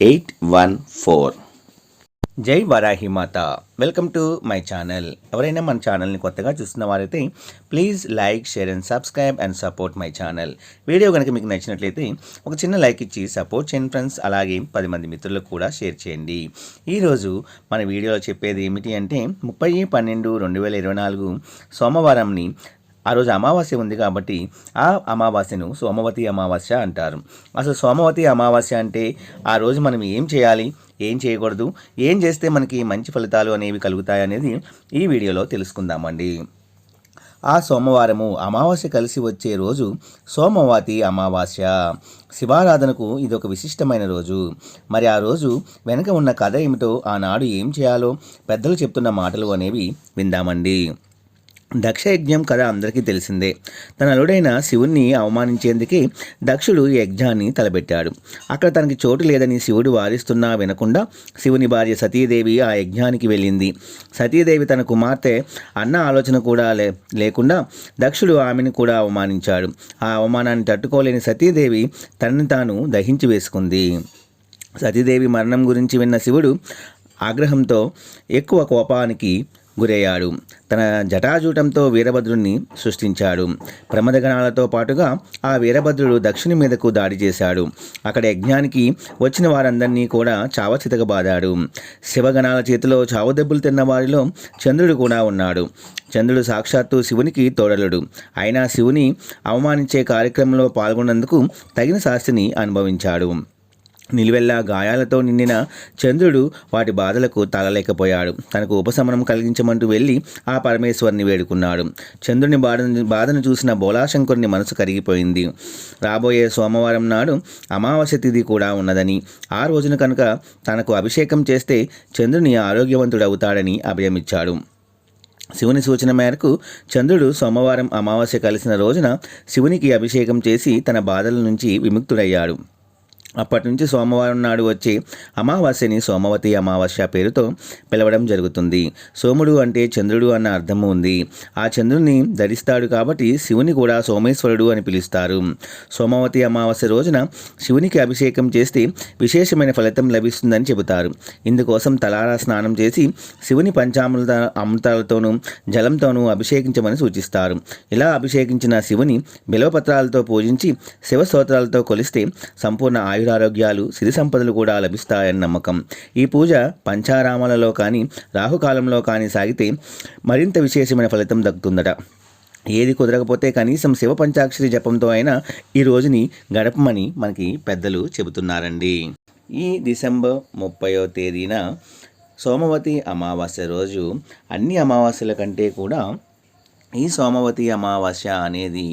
eight one four. జై వరాహి మాత. Welcome to my channel. ఎవరైనా మన ఛానల్ని కొత్తగా చూస్తున్న వారైతే please like share and subscribe and support my channel. Video కనుక మీకు నచ్చినట్లయితే ఒక చిన్న లైక్ ఇచ్చి సపోర్ట్ చేయండి ఫ్రెండ్స్. అలాగే పది మంది మిత్రులకు కూడా షేర్ చేయండి. ఈరోజు మన వీడియోలో చెప్పేది ఏమిటి అంటే ముప్పై పన్నెండు రెండు వేల ఇరవై నాలుగు సోమవారంని ఆ రోజు అమావాస్య ఉంది కాబట్టి ఆ అమావాస్యను సోమవతి అమావాస్య అంటారు. అసలు సోమవతి అమావాస్య అంటే ఆ రోజు మనం ఏం చేయాలి? ఏం చేయకూడదు? ఏం చేస్తే మనకి మంచి ఫలితాలు అనేవి కలుగుతాయి అనేది ఈ వీడియోలో తెలుసుకుందామండి. ఆ సోమవారము అమావాస్య కలిసి వచ్చే రోజు సోమవాతి అమావాస్య. శివారాధనకు ఇది ఒక విశిష్టమైన రోజు. మరి ఆ రోజు వెనుక ఉన్న కథ ఏమిటో ఆనాడు ఏం చేయాలో పెద్దలు చెప్తున్న మాటలు అనేవి విందామండి. దక్షయజ్ఞం కథ అందరికీ తెలిసిందే. తన అలుడైన శివుణ్ణి అవమానించేందుకే దక్షుడు ఈ యజ్ఞాన్ని తలపెట్టాడు. అక్కడ తనకి చోటు లేదని శివుడు వారిస్తున్నా వినకుండా శివుని భార్య సతీదేవి ఆ యజ్ఞానికి వెళ్ళింది. సతీదేవి తన కుమార్తె అన్న ఆలోచన కూడా లే లేకుండా దక్షుడు ఆమెను కూడా అవమానించాడు. ఆ అవమానాన్ని తట్టుకోలేని సతీదేవి తనని తాను దహించి వేసుకుంది. సతీదేవి మరణం గురించి విన్న శివుడు ఆగ్రహంతో ఎక్కువ కోపానికి గురయ్యాడు. తన జటాజూటంతో వీరభద్రుణ్ణి సృష్టించాడు. ప్రమదగణాలతో పాటుగా ఆ వీరభద్రుడు దక్షిణ మీదకు దాడి చేశాడు. అక్కడ యజ్ఞానికి వచ్చిన వారందరినీ కూడా చావచితకబాదాడు. శివగణాల చేతిలో చావు దెబ్బలు తిన్న వారిలో చంద్రుడు కూడా ఉన్నాడు. చంద్రుడు సాక్షాత్తు శివునికి తోడలుడు. అయినా శివుని అవమానించే కార్యక్రమంలో పాల్గొన్నందుకు తగిన శాస్తిని అనుభవించాడు. నిలువెల్లా గాయాలతో నిండిన చంద్రుడు వాటి బాధలకు తాళలేకపోయాడు. తనకు ఉపశమనం కలిగించమంటూ వెళ్ళి ఆ పరమేశ్వరుని వేడుకున్నాడు. చంద్రుని బాధను బాధను చూసిన బోలాశంకరుని మనసు కరిగిపోయింది. రాబోయే సోమవారం నాడు అమావాస్య తిథి కూడా ఉన్నదని ఆ రోజున కనుక తనకు అభిషేకం చేస్తే చంద్రుని ఆరోగ్యవంతుడవుతాడని అభయమిచ్చాడు. శివుని సూచన మేరకు చంద్రుడు సోమవారం అమావాస్య కలిసిన రోజున శివునికి అభిషేకం చేసి తన బాధల నుంచి విముక్తుడయ్యాడు. అప్పటి నుంచి సోమవారం నాడు వచ్చే అమావాస్యని సోమవతి అమావాస్య పేరుతో పిలవడం జరుగుతుంది. సోముడు అంటే చంద్రుడు అన్న అర్థము ఉంది. ఆ చంద్రుని ధరిస్తాడు కాబట్టి శివుని కూడా సోమేశ్వరుడు అని పిలుస్తారు. సోమవతి అమావాస్య రోజున శివునికి అభిషేకం చేస్తే విశేషమైన ఫలితం లభిస్తుందని చెబుతారు. ఇందుకోసం తలారా స్నానం చేసి శివుని పంచామృత అమృతాలతోనూ జలంతోనూ అభిషేకించమని సూచిస్తారు. ఇలా అభిషేకించిన శివుని బిలవపత్రాలతో పూజించి శివ స్తోత్రాలతో కొలిస్తే సంపూర్ణ ఆయురారోగ్యాలు సిరి సంపదలు కూడా లభిస్తాయని నమ్మకం. ఈ పూజ పంచారామాలలో కానీ రాహుకాలంలో కానీ సాగితే మరింత విశేషమైన ఫలితం దక్కుతుందట. ఏది కుదరకపోతే కనీసం శివ పంచాక్షరి జపంతో అయినా ఈ రోజుని గడపమని మనకి పెద్దలు చెబుతున్నారండి. ఈ డిసెంబర్ ముప్పయో తేదీన సోమవతి అమావాస్య రోజు అన్ని అమావాస్యల కంటే కూడా ఈ సోమవతి అమావాస్య అనేది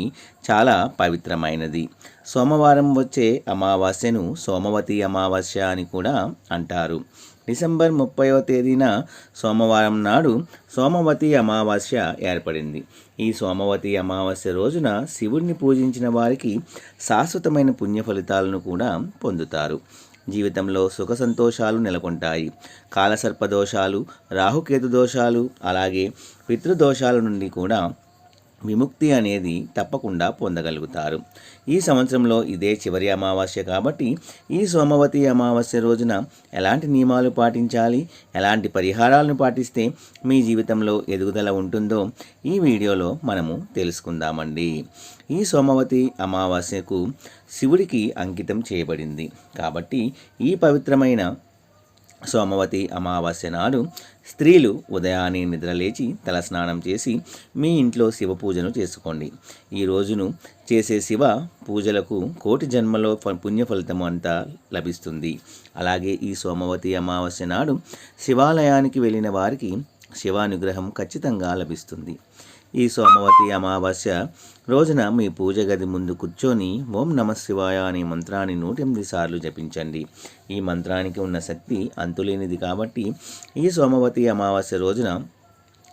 చాలా పవిత్రమైనది. సోమవారం వచ్చే అమావాస్యను సోమవతి అమావాస్య అని కూడా అంటారు. డిసెంబర్ ముప్పైవ తేదీన సోమవారం నాడు సోమవతి అమావాస్య ఏర్పడింది. ఈ సోమవతి అమావాస్య రోజున శివుడిని పూజించిన వారికి శాశ్వతమైన పుణ్య ఫలితాలను కూడా పొందుతారు. జీవితంలో సుఖ సంతోషాలు నెలకొంటాయి. కాలసర్ప దోషాలు రాహుకేతు దోషాలు అలాగే పితృదోషాల నుండి కూడా విముక్తి అనేది తప్పకుండా పొందగలుగుతారు. ఈ సంవత్సరంలో ఇదే చివరి అమావాస్య కాబట్టి ఈ సోమవతి అమావాస్య రోజున ఎలాంటి నియమాలు పాటించాలి? ఎలాంటి పరిహారాలను పాటిస్తే మీ జీవితంలో ఎదుగుదల ఉంటుందో ఈ వీడియోలో మనము తెలుసుకుందామండి. ఈ సోమవతి అమావాస్యకు శివుడికి అంకితం చేయబడింది. కాబట్టి ఈ పవిత్రమైన సోమవతి అమావాస్య నాడు స్త్రీలు ఉదయాన్నే నిద్రలేచి తలస్నానం చేసి మీ ఇంట్లో శివ పూజను చేసుకోండి. ఈ రోజును చేసే శివ పూజలకు కోటి జన్మలో పుణ్య ఫలితం అంతా లభిస్తుంది. అలాగే ఈ సోమవతి అమావాస్య నాడు శివాలయానికి వెళ్ళిన వారికి శివానుగ్రహం ఖచ్చితంగా లభిస్తుంది. ఈ సోమవతి అమావాస్య రోజున మీ పూజ గది ముందు కూర్చొని ఓం నమ శివాయ అనే మంత్రాన్ని నూట ఎనిమిది సార్లు జపించండి. ఈ మంత్రానికి ఉన్న శక్తి అంతులేనిది కాబట్టి ఈ సోమవతి అమావాస్య రోజున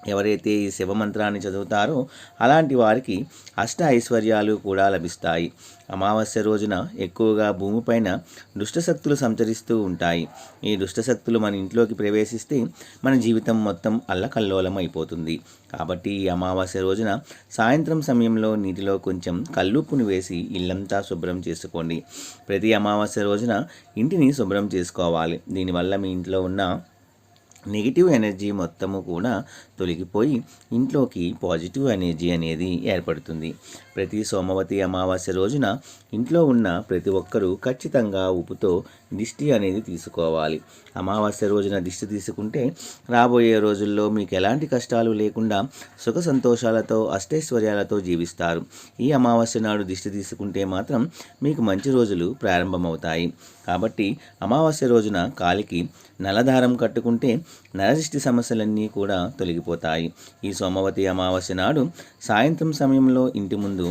ఎవరైతే ఈ శివ మంత్రాన్ని చదువుతారో అలాంటి వారికి అష్ట ఐశ్వర్యాలు కూడా లభిస్తాయి. అమావాస్య రోజున ఎక్కువగా భూమిపైన దుష్టశక్తులు సంచరిస్తూ ఉంటాయి. ఈ దుష్టశక్తులు మన ఇంట్లోకి ప్రవేశిస్తే మన జీవితం మొత్తం అల్లకల్లోలం అయిపోతుంది. కాబట్టి ఈ అమావాస్య రోజున సాయంత్రం సమయంలో నీటిలో కొంచెం కల్లుప్పును వేసి ఇల్లంతా శుభ్రం చేసుకోండి. ప్రతి అమావాస్య రోజున ఇంటిని శుభ్రం చేసుకోవాలి. దీనివల్ల మీ ఇంట్లో ఉన్న నెగిటివ్ ఎనర్జీ మొత్తము కూడా తొలగిపోయి ఇంట్లోకి పాజిటివ్ ఎనర్జీ అనేది ఏర్పడుతుంది. ప్రతి సోమవతి అమావాస్య రోజున ఇంట్లో ఉన్న ప్రతి ఒక్కరూ ఖచ్చితంగా ఉప్పుతో దిష్టి అనేది తీసుకోవాలి. అమావాస్య రోజున దిష్టి తీసుకుంటే రాబోయే రోజుల్లో మీకు ఎలాంటి కష్టాలు లేకుండా సుఖ సంతోషాలతో అష్టైశ్వర్యాలతో జీవిస్తారు. ఈ అమావాస్య నాడు దిష్టి తీసుకుంటే మాత్రం మీకు మంచి రోజులు ప్రారంభమవుతాయి. కాబట్టి అమావాస్య రోజున కాలికి నలదారం కట్టుకుంటే నరదిష్టి సమస్యలన్నీ కూడా తొలగిపోతాయి. ఈ సోమవతి అమావాస్య నాడు సాయంత్రం సమయంలో ఇంటి ముందు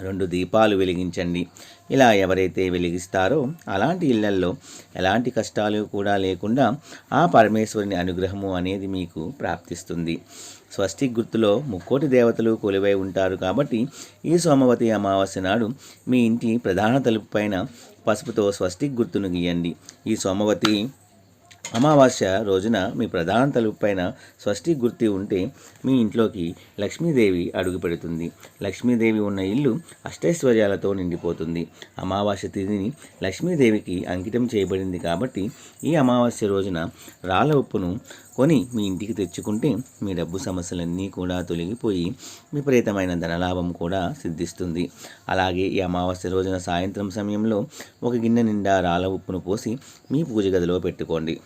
రెండు దీపాలు వెలిగించండి. ఇలా ఎవరైతే వెలిగిస్తారో అలాంటి ఇళ్ళల్లో ఎలాంటి కష్టాలు కూడా లేకుండా ఆ పరమేశ్వరుని అనుగ్రహము అనేది మీకు ప్రాప్తిస్తుంది. స్వస్తిక్ గుర్తులో ముక్కోటి దేవతలు కొలువై ఉంటారు కాబట్టి ఈ సోమవతి అమావాస్య నాడు మీ ఇంటి ప్రధాన తలుపు పైన పసుపుతో స్వస్తిక్ గుర్తును గీయండి. ఈ సోమవతి అమావాస్య రోజున మీ ప్రధాన తలుపు పైన స్వస్తి గుర్తి ఉంటే మీ ఇంట్లోకి లక్ష్మీదేవి అడుగు పెడుతుంది. లక్ష్మీదేవి ఉన్న ఇల్లు అష్టైశ్వర్యాలతో నిండిపోతుంది. అమావాస్య తిథిని లక్ష్మీదేవికి అంకితం చేయబడింది కాబట్టి ఈ అమావాస్య రోజున రాళ్ళ ఉప్పును కొని మీ ఇంటికి తెచ్చుకుంటే మీ డబ్బు సమస్యలన్నీ కూడా తొలగిపోయి విపరీతమైన ధనలాభం కూడా సిద్ధిస్తుంది. అలాగే ఈ అమావాస్య రోజున సాయంత్రం సమయంలో ఒక గిన్నె నిండా రాళ్ళ ఉప్పును పోసి మీ పూజ గదిలో పెట్టుకోండి.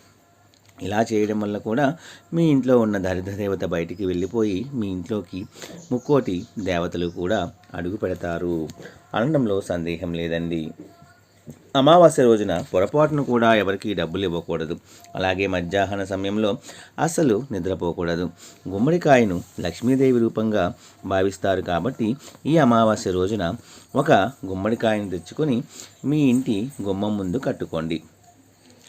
ఇలా చేయడం వల్ల కూడా మీ ఇంట్లో ఉన్న దరిద్ర దేవత బయటికి వెళ్ళిపోయి మీ ఇంట్లోకి ముక్కోటి దేవతలు కూడా అడుగు పెడతారు. అనడంలో సందేహం లేదండి. అమావాస్య రోజున పొరపాటును కూడా ఎవరికి డబ్బులు ఇవ్వకూడదు. అలాగే మధ్యాహ్న సమయంలో అసలు నిద్రపోకూడదు. గుమ్మడికాయను లక్ష్మీదేవి రూపంగా భావిస్తారు కాబట్టి ఈ అమావాస్య రోజున ఒక గుమ్మడికాయను తెచ్చుకొని మీ ఇంటి గుమ్మం ముందు కట్టుకోండి.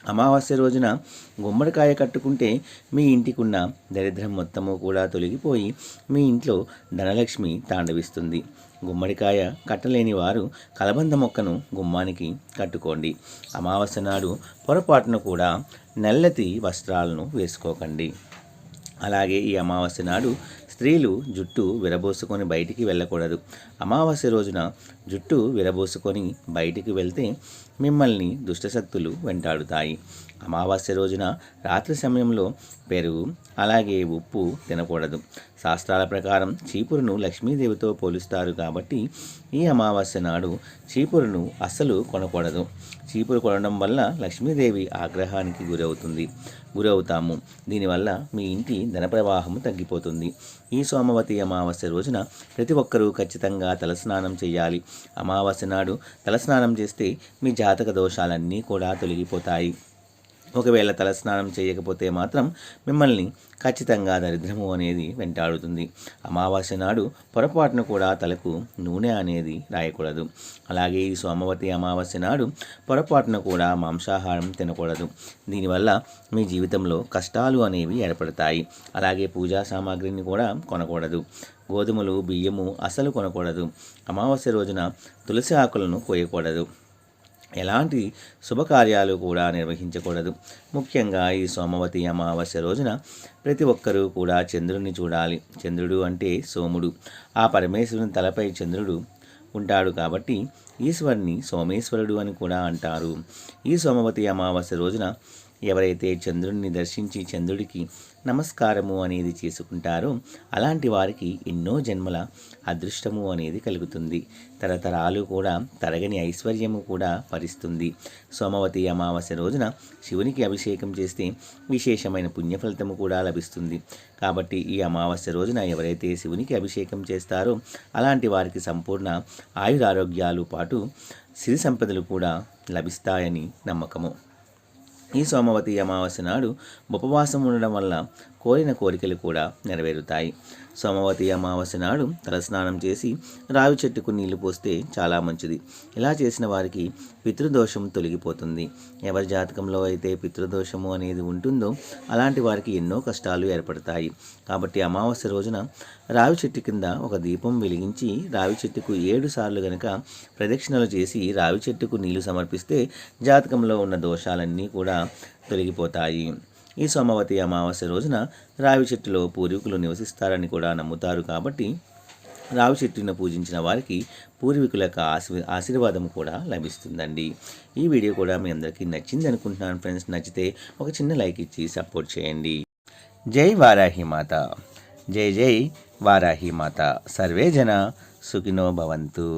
అమావాస్య రోజున గుమ్మడికాయ కట్టుకుంటే మీ ఇంటికున్న దరిద్రం మొత్తము కూడా తొలగిపోయి మీ ఇంట్లో ధనలక్ష్మి తాండవిస్తుంది. గుమ్మడికాయ కట్టలేని వారు కలబంద మొక్కను గుమ్మానికి కట్టుకోండి. అమావాస్య నాడు పొరపాటున కూడా నల్లటి వస్త్రాలను వేసుకోకండి. అలాగే ఈ అమావాస్య నాడు స్త్రీలు జుట్టు విరబోసుకొని బయటికి వెళ్ళకూడదు. అమావాస్య రోజున జుట్టు విరబోసుకొని బయటికి వెళ్తే మిమ్మల్ని దుష్టశక్తులు వెంటాడుతాయి. అమావాస్య రోజున రాత్రి సమయంలో పెరుగు అలాగే ఉప్పు తినకూడదు. శాస్త్రాల ప్రకారం చీపురును లక్ష్మీదేవితో పోలుస్తారు కాబట్టి ఈ అమావాస్య నాడు చీపురును అస్సలు కొనకూడదు. చీపురు కొనడం వల్ల లక్ష్మీదేవి ఆగ్రహానికి గురవుతుంది. గురవుతాము. దీనివల్ల మీ ఇంటి ధనప్రవాహము తగ్గిపోతుంది. ఈ సోమవతి అమావాస్య రోజున ప్రతి ఒక్కరూ ఖచ్చితంగా తలస్నానం చేయాలి. అమావాస్య నాడు తలస్నానం చేస్తే మీ జాతక దోషాలన్నీ కూడా తొలగిపోతాయి. ఒకవేళ తలస్నానం చేయకపోతే మాత్రం మిమ్మల్ని ఖచ్చితంగా దరిద్రము అనేది వెంటాడుతుంది. అమావాస్య నాడు పొరపాటున కూడా తలకు నూనె అనేది రాయకూడదు. అలాగే ఈ సోమవతి అమావాస్య నాడు పొరపాటున కూడా మాంసాహారం తినకూడదు. దీనివల్ల మీ జీవితంలో కష్టాలు అనేవి ఏర్పడతాయి. అలాగే పూజా సామాగ్రిని కూడా కొనకూడదు. గోధుమలు బియ్యము అసలు కొనకూడదు. అమావాస్య రోజున తులసి ఆకులను కోయకూడదు. ఎలాంటి శుభకార్యాలు కూడా నిర్వహించకూడదు. ముఖ్యంగా ఈ సోమవతి అమావాస్య రోజున ప్రతి ఒక్కరూ కూడా చంద్రుడిని చూడాలి. చంద్రుడు అంటే సోముడు. ఆ పరమేశ్వరుని తలపై చంద్రుడు ఉంటాడు కాబట్టి ఈశ్వరుని సోమేశ్వరుడు అని కూడా అంటారు. ఈ సోమవతి అమావాస్య రోజున ఎవరైతే చంద్రుడిని దర్శించి చంద్రుడికి నమస్కారము అనేది చేసుకుంటారో అలాంటి వారికి ఎన్నో జన్మల అదృష్టము అనేది కలుగుతుంది. తరతరాలు కూడా తరగని ఐశ్వర్యము కూడా పరిస్తుంది సోమవతి అమావాస్య రోజున శివునికి అభిషేకం చేస్తే విశేషమైన పుణ్యఫలితము కూడా లభిస్తుంది. కాబట్టి ఈ అమావాస్య రోజున ఎవరైతే శివునికి అభిషేకం చేస్తారో అలాంటి వారికి సంపూర్ణ ఆయురారోగ్యాలు పాటు సిరి సంపదలు కూడా లభిస్తాయని నమ్మకము. ఈ సోమవతి అమావాస్య నాడు ఉపవాసం ఉండడం వల్ల కోరిన కోరికలు కూడా నెరవేరుతాయి. సోమవతి అమావాస్య నాడు తలస్నానం చేసి రావి చెట్టుకు నీళ్ళు పోస్తే చాలా మంచిది. ఇలా చేసిన వారికి పితృదోషం తొలగిపోతుంది. ఎవరి జాతకంలో అయితే పితృదోషము అనేది ఉంటుందో అలాంటి వారికి ఎన్నో కష్టాలు ఏర్పడతాయి. కాబట్టి అమావాస్య రోజున రావి చెట్టు కింద ఒక దీపం వెలిగించి రావి చెట్టుకు ఏడు సార్లు గనక ప్రదక్షిణలు చేసి రావి చెట్టుకు నీళ్ళు సమర్పిస్తే జాతకంలో ఉన్న దోషాలన్నీ కూడా తొలగిపోతాయి. ఈ సోమవతి అమావాస్య రోజున రావి చెట్టులో పూర్వీకులు నివసిస్తారని కూడా నమ్ముతారు కాబట్టి రావి చెట్టును పూజించిన వారికి పూర్వీకుల యొక్క ఆశీ ఆశీర్వాదం కూడా లభిస్తుందండి. ఈ వీడియో కూడా మీ అందరికీ నచ్చింది అనుకుంటున్నాను ఫ్రెండ్స్. నచ్చితే ఒక చిన్న లైక్ ఇచ్చి సపోర్ట్ చేయండి. జై వారాహి మాత. జై జై వారాహి మాత. సర్వే జన సుఖినో భవంతు.